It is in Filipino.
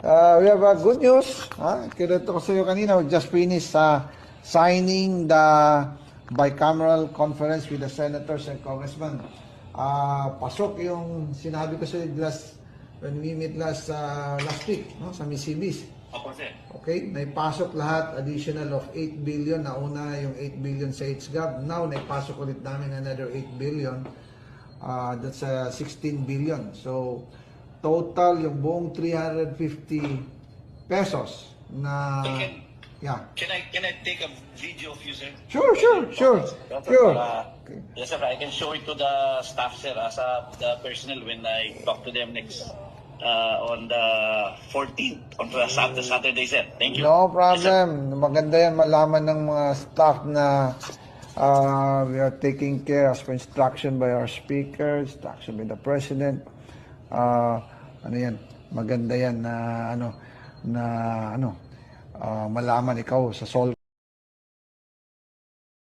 Uh, we have uh, good news. Ha? Kinento ko sa iyo kanina, we just finished uh, signing the bicameral conference with the senators and congressmen. Uh, pasok yung sinabi ko sa iyo last, when we met last, uh, last week no, sa Misibis. Opo, sir. Okay, naipasok lahat additional of 8 billion. Nauna yung 8 billion sa HGAB. Now, naipasok ulit namin another 8 billion. Uh, that's uh, 16 billion. So, total yung buong 350 pesos na... Okay. Yeah. Can I can I take a video of you, sir? Sure, sure, sure. Yes. Sure. Para- yes, sir. I can show it to the staff, sir, as a the personnel when I talk to them next uh, on the 14th on the Sat- Saturday, sir. Thank you. No Yes, sir. problem. Maganda yan malaman ng mga staff na uh, we are taking care as per instruction by our speaker, instruction by the president. Uh, ano yan? Maganda yan na ano na ano uh, malaman ikaw sa sol